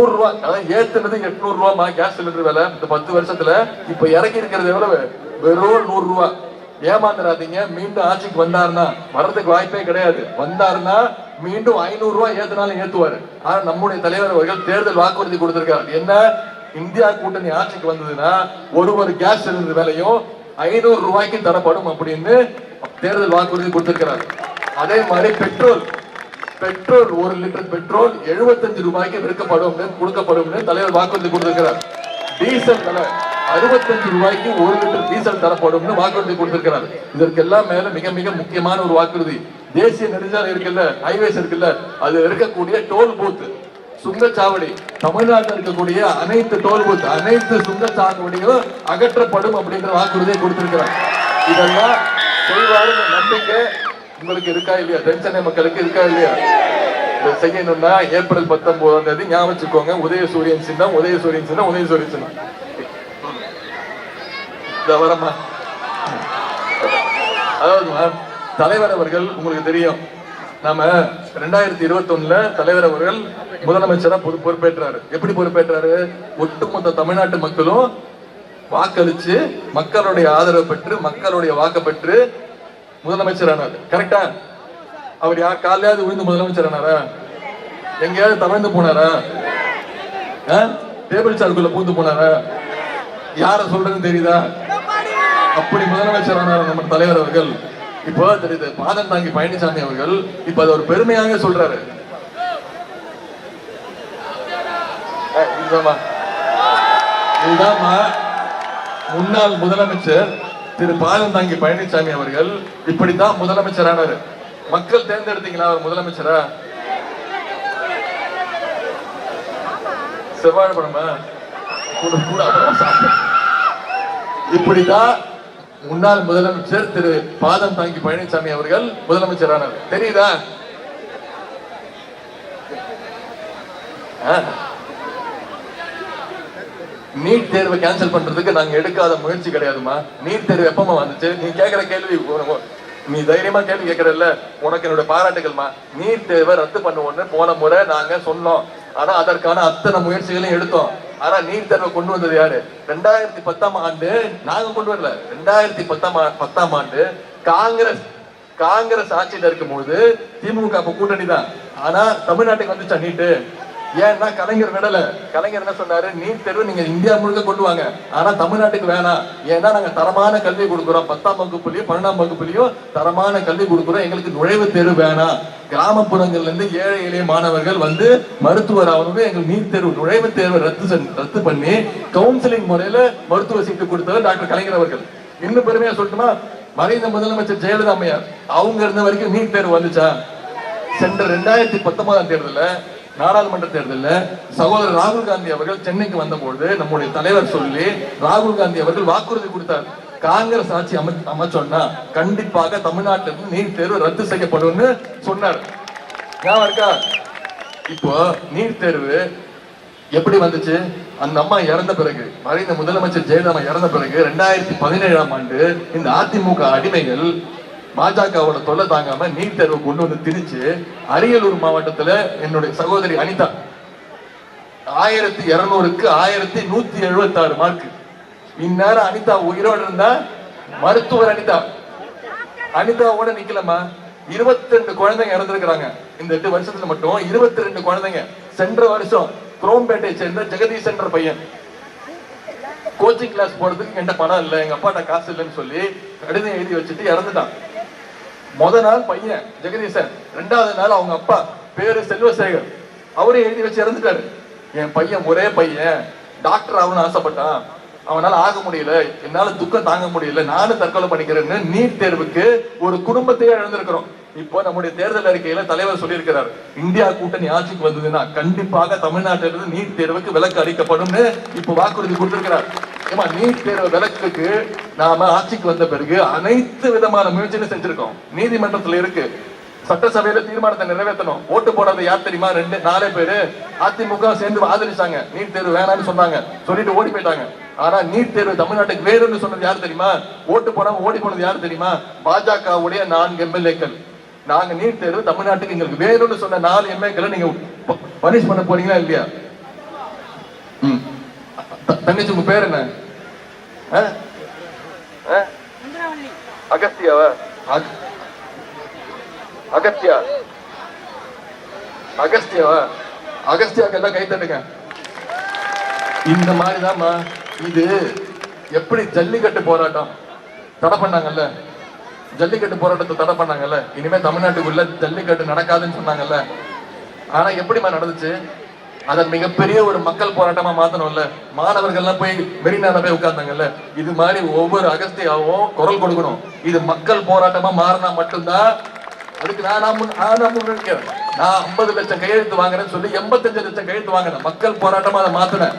நூறு ரூபாய் அதாவது ஏத்துனது எட்நூறு ரூபாய்மா கேஸ் சிலிண்டர் விலை இந்த பத்து வருஷத்துல இப்ப இறக்கி இருக்கிறது எவ்வளவு? வெறும் நூறு ரூபாய் ஏமாந்துடாதீங்க மீண்டும் ஆட்சிக்கு வந்தாருன்னா வர்றதுக்கு வாய்ப்பே கிடையாது. வந்தாருன்னா மீண்டும் ஐநூறு ரூபாய் ஏத்தினாலும் ஏத்துவாரு. ஆனா நம்முடைய தலைவர் அவர்கள் தேர்தல் வாக்குறுதி கொடுத்திருக்காரு. என்ன? இந்தியா கூட்டணி ஆட்சிக்கு வந்ததுன்னா ஒரு ஒரு கேஸ் சிலிண்டர் விலையும் ஐநூறு ரூபாய்க்கு தரப்படும் அப்படின்னு தேர்தல் வாக்குறுதி கொடுத்திருக்கிறார். அதே மாதிரி பெட்ரோல். பெட்ரோல் ஒரு லிட்டர் பெட்ரோல் 75 ரூபாய்க்கு விற்கப்படும் கொடுக்கப்படும் தலைவர் வாக்குறுதி கொடுத்திருக்கிறார். டீசல் விலை அறுபத்தஞ்சு ரூபாய்க்கு ஒரு லிட்டர் டீசல் தரப்படும்னு வாக்குறுதி கொடுத்திருக்கிறார். இதற்கெல்லாம் மேல மிக மிக முக்கியமான ஒரு வாக்குறுதி. தேசிய நெடுஞ்சாலை இருக்குல்ல ஹைவேஸ் இருக்குல்ல அது இருக்கக்கூடிய டோல் பூத் சுங்கச்சாவடி. தமிழ்நாட்டில் இருக்கக்கூடிய அனைத்து டோல் பூத் அனைத்து சுங்கச்சாவடிகளும் அகற்றப்படும் அப்படிங்கிற வாக்குறுதியை கொடுத்திருக்கிறார். இதெல்லாம் செய்வாரு நம்பிக்கை. உங்களுக்கு இருக்கா இல்லையா? தென்சென்னை மக்களுக்கு இருக்கா இல்லையா? செய்யணும்னா ஏப்ரல் பத்தொன்பதாம் தேதி ஞாபகம் வச்சுக்கோங்க. உதயசூரியன் சின்னம் உதயசூரியன் சின்னம் உதயசூரியன் சின்னம். இந்த வரமா தலைவர் அவர்கள் உங்களுக்கு தெரியும். நாம ரெண்டாயிரத்தி இருபத்தி ஒண்ணுல தலைவர் அவர்கள் முதலமைச்சரா பொது பொறுப்பேற்றாரு. எப்படி பொறுப்பேற்றாரு? ஒட்டுமொத்த தமிழ்நாட்டு மக்களும் வாக்களிச்சு மக்களுடைய ஆதரவு பெற்று மக்களுடைய வாக்கு பெற்று முதலமைச்சர் ஆனார் கரெக்டா அவர் யார்? காலையாவது விழுந்து முதலமைச்சர் ஆனாரா எங்கேயாவது தவழ்ந்து போனாரா? டேபிள் சார்க்குள்ள பூந்து போனாரா? யார சொல்றதுன்னு தெரியுதா? அப்படி முதலமைச்சர் ஆனார் நம்ம தலைவர் அவர்கள். இப்போ தெரியுது பாதம் தாங்கி பழனிசாமி அவர்கள் இப்ப அது ஒரு பெருமையாக சொல்றாரு. இதுதான் முன்னாள் முதலமைச்சர் திரு பாலந்தாங்கி பழனிசாமி அவர்கள் இப்படித்தான் முதலமைச்சர் மக்கள் தேர்ந்தெடுத்தீங்களா அவர் முதலமைச்சரா? செவ்வாழ் படமா கூட இப்படிதான் முன்னாள் முதலமைச்சர் திரு பாதம் தாங்கி பழனிசாமி அவர்கள் முதலமைச்சர் ஆனார் தெரியுதா நீட் தேர்வை கேன்சல் பண்றதுக்கு நாங்க எடுக்காத முயற்சி கிடையாதுமா நீட் தேர்வு எப்பமா வந்துச்சு? நீ கேக்குற கேள்வி நீ தைரியமா கேள்வி கேக்குறல்ல. உனக்கு என்னோட பாராட்டுகள்மா. நீட் தேர்வை ரத்து பண்ணுவோம்னு போன முறை நாங்க சொன்னோம். ஆனா அதற்கான அத்தனை முயற்சிகளையும் எடுத்தோம். ஆனா நீட் தேர்வை கொண்டு வந்தது யாரு? ரெண்டாயிரத்தி பத்தாம் ஆண்டு நாங்க கொண்டு வரல. ரெண்டாயிரத்தி பத்தாம் பத்தாம் ஆண்டு காங்கிரஸ் காங்கிரஸ் ஆட்சியில இருக்கும்போது திமுக அப்ப கூட்டணி தான் ஆனா தமிழ்நாட்டுக்கு வந்துச்சா நீட்டு? ஏன்னா கலைஞர் விடல கலைஞர் என்ன சொன்னாரு? நீட் தேர்வு நீங்க இந்தியா முழுக்க கொண்டு வாங்க. ஆனா தமிழ்நாட்டுக்கு வேணாம். ஏன்னா நாங்க தரமான கல்வி கொடுக்குறோம். பத்தாம் வகுப்புலயும் பன்னெண்டாம் வகுப்புலயும் தரமான கல்வி கொடுக்குறோம். எங்களுக்கு நுழைவுத் தேர்வு வேணாம். கிராமப்புறங்கள்ல இருந்து ஏழை எளிய மாணவர்கள் வந்து மருத்துவராகவும் எங்களுக்கு நீட் தேர்வு நுழைவுத் தேர்வை ரத்து செஞ்சு- ரத்து பண்ணி கவுன்சிலிங் முறையில மருத்துவ சீட்டு கொடுத்தவர் டாக்டர் கலைஞர் அவர்கள். இன்னும் பெருமையா சொல்லட்டுமா? மறைந்த முதலமைச்சர் ஜெயலலிதா அம்மையார். அவங்க இருந்த வரைக்கும் நீட் தேர்வு வந்துச்சா? சென்ற ரெண்டாயிரத்தி பத்தொன்பதாம் தேர்தலில் நாடாளுமன்ற தேர்தலில் சகோதரர் ராகுல் காந்தி அவர்கள் சென்னைக்கு வந்தபோது நம்முடைய தலைவர் சொல்லி ராகுல் காந்தி அவர்கள் வாக்குறுதி கொடுத்தார். காங்கிரஸ் ஆட்சி அமை அமைச்சோம்னா கண்டிப்பாக தமிழ்நாட்டில் நீட் தேர்வு ரத்து செய்யப்படும்னு சொன்னார். ஞாபகம் இருக்கா? இப்போ நீட் தேர்வு எப்படி வந்துச்சு? அந்த அம்மா இறந்த பிறகு மறைந்த முதலமைச்சர் ஜெயலலிதா இறந்த பிறகு ரெண்டாயிரத்தி பதினேழாம் ஆண்டு இந்த அதிமுக அடிமைகள் பாஜகவோட தொல்லை தாங்காம நீட் தேர்வு கொண்டு வந்து திணிச்சு அரியலூர் மாவட்டத்துல என்னுடைய சகோதரி அனிதா. ஆயிரத்தி இருநூறுக்கு ஆயிரத்தி நூத்தி எழுபத்தி ஆறு மார்க் இந்நேரம் அனிதா உயிரோடு இருந்தா மருத்துவர் அனிதா. அனிதாவோட நிக்கலமா இருபத்தி ரெண்டு குழந்தைங்க இறந்துருக்கிறாங்க. இந்த எட்டு வருஷத்துல மட்டும் இருபத்தி ரெண்டு குழந்தைங்க. சென்ற வருஷம் குரோம்பேட்டை சேர்ந்த ஜெகதீஷ் என்ற பையன். கோச்சிங் கிளாஸ் போறதுக்கு என்கிட்ட பணம் இல்லை. எங்க அப்பாட்ட காசு இல்லைன்னு சொல்லி கடிதம் எழுதி வச்சுட்டு இறந்துட்டான். முத நாள் பையன் ஜெகதீசன் ரெண்டாவது நாள் அவங்க அப்பா பேரு செல்வசேகர். அவரே எழுதி வச்சு இறந்துட்டாரு. என் பையன் ஒரே பையன். டாக்டர் ஆகணும்னு ஆசைப்பட்டான். அவனால ஆக முடியல. என்னால துக்கம் தாங்க முடியல. நானும் தற்கொலை பண்ணிக்கிறேன்னு நீட் தேர்வுக்கு ஒரு குடும்பத்தையே இழந்திருக்கிறோம். இப்போ நம்முடைய தேர்தல் அறிக்கையில தலைவர் சொல்லியிருக்கிறார். இந்தியா கூட்டணி ஆட்சிக்கு வந்ததுன்னா கண்டிப்பாக தமிழ்நாட்டிலிருந்து நீட் தேர்வுக்கு விலக்கு அளிக்கப்படும் இப்போ வாக்குறுதி கொடுத்திருக்கிறார். ஏமா நீட் தேர்வு விலக்குக்கு நாம ஆட்சிக்கு வந்த பிறகு அனைத்து விதமான முயற்சியும் செஞ்சிருக்கோம். நீதிமன்றத்துல இருக்கு. சட்டசபையில தீர்மானத்தை நிறைவேற்றணும். ஓட்டு போடாத யார் தெரியுமா? ரெண்டு நாலே பேரு அதிமுக சேர்ந்து ஆதரிச்சாங்க. நீட் தேர்வு வேணாம்னு சொன்னாங்க. சொல்லிட்டு ஓடி போயிட்டாங்க. ஆனா நீட் தேர்வு தமிழ்நாட்டுக்கு வேணும்னு சொன்னது யார் தெரியுமா? ஓட்டு போடாம ஓடி போனது யார் தெரியுமா? பாஜகவுடைய நான்கு எம்எல்ஏக்கள். நாங்க நீட் தேர்வு தமிழ்நாட்டுக்கு எங்களுக்கு வேணும்னு சொன்ன நாலு எம்எல்ஏக்களை நீங்க பனிஷ் பண்ண போறீங்களா இல்லையா? ம். தங்கச்சி உங்க பேர் என்ன? ஆ? ஆ? அகஸ்தியாவா அக- அகஸ்தியா அகஸ்தியாவா? அகஸ்தியாக்கு எல்லாம் கை தட்டுங்க. இந்த மாதிரிதாம்மா. இது எப்படி ஜல்லிக்கட்டு போராட்டம் தடை பண்ணாங்கல்ல? ஜல்லிக்கட்டு போராட்டத்தை தடை பண்ணாங்கல்ல? இனிமே தமிழ்நாட்டுக்குள்ள ஜல்லிக்கட்டு நடக்காதுன்னு சொன்னாங்கல்ல? ஆனா எப்படிம்மா நடந்துச்சு? அதை மிகப்பெரிய ஒரு மக்கள் போராட்டமா மாத்தணும்ல? மாணவர்கள்லாம் போய் மெரினால போய் உட்கார்ந்தாங்கல்ல? இது மாதிரி ஒவ்வொரு அகஸ்தியாவும் குரல் கொடுக்கணும். இது மக்கள் போராட்டமா மாறினா மட்டும்தான். அதுக்கு நான் நான் முன்- நான் நான் ஐம்பது லட்சம் கையெழுத்து வாங்குறேன்னு சொல்லி எண்பத்தஞ்சு லட்சம் கையெழுத்து வாங்கினேன். மக்கள் போராட்டமா அதை மாத்தினேன்.